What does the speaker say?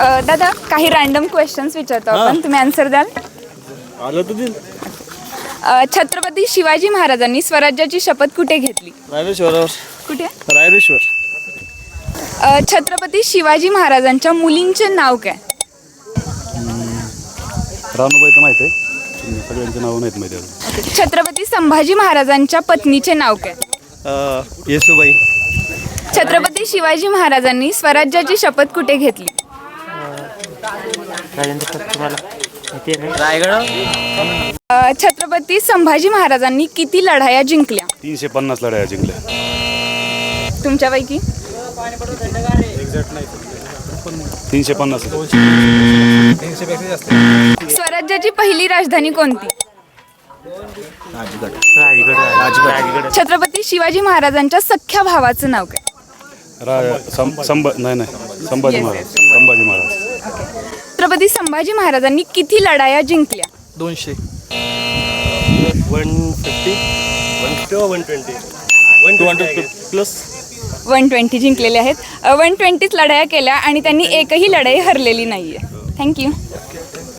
अ, दादा काही random questions विचारतो आपण. तुम्ही आन्सर द्याल? आलं तर अ, छत्रपती शिवाजी महाराजांनी स्वराज्याची शपथ कुठे घेतली? रायरेश्वरावर. कुठे? रायरेश्वर. अ, छत्रपती शिवाजी महाराजांच्या मुलींचे नाव काय? रानूबाई तर माहिती आहे. सगळ्यांची नावं नाहीत माहिती अजून. छत्रपती संभाजी महाराजांच्या पत्नीचे नाव काय? येसुबाई. छत्रपती शिवाजी महाराजांनी स्वराज्याची शपथ कुठे घेतली? रायगड? अ, छत्रपती संभाजी महाराजांनी किती लढाया जिंकल्या? तीनशे पन्नास लढाया जिंकल्या. तुमच्यापैकी? तीनशे पन्नास. स्वराज्याची पहिली राजधानी कोणती? छत्रपती शिवाजी महाराजांच्या सख्ख्या भावाचं नाव काय? रा सं- संभ नाही नाही. संभाजी. महाराज. संभाजी महाराज. छत्रपती संभाजी महाराजांनी किती लढाया जिंकल्या? दोनशे. One fifty one fifty one twenty one plus one twenty जिंकलेले आहेत. वन ट्वेंटीच लढाया केल्या आणि त्यांनी एकही लढाई हरलेली नाही आहे थँक्यू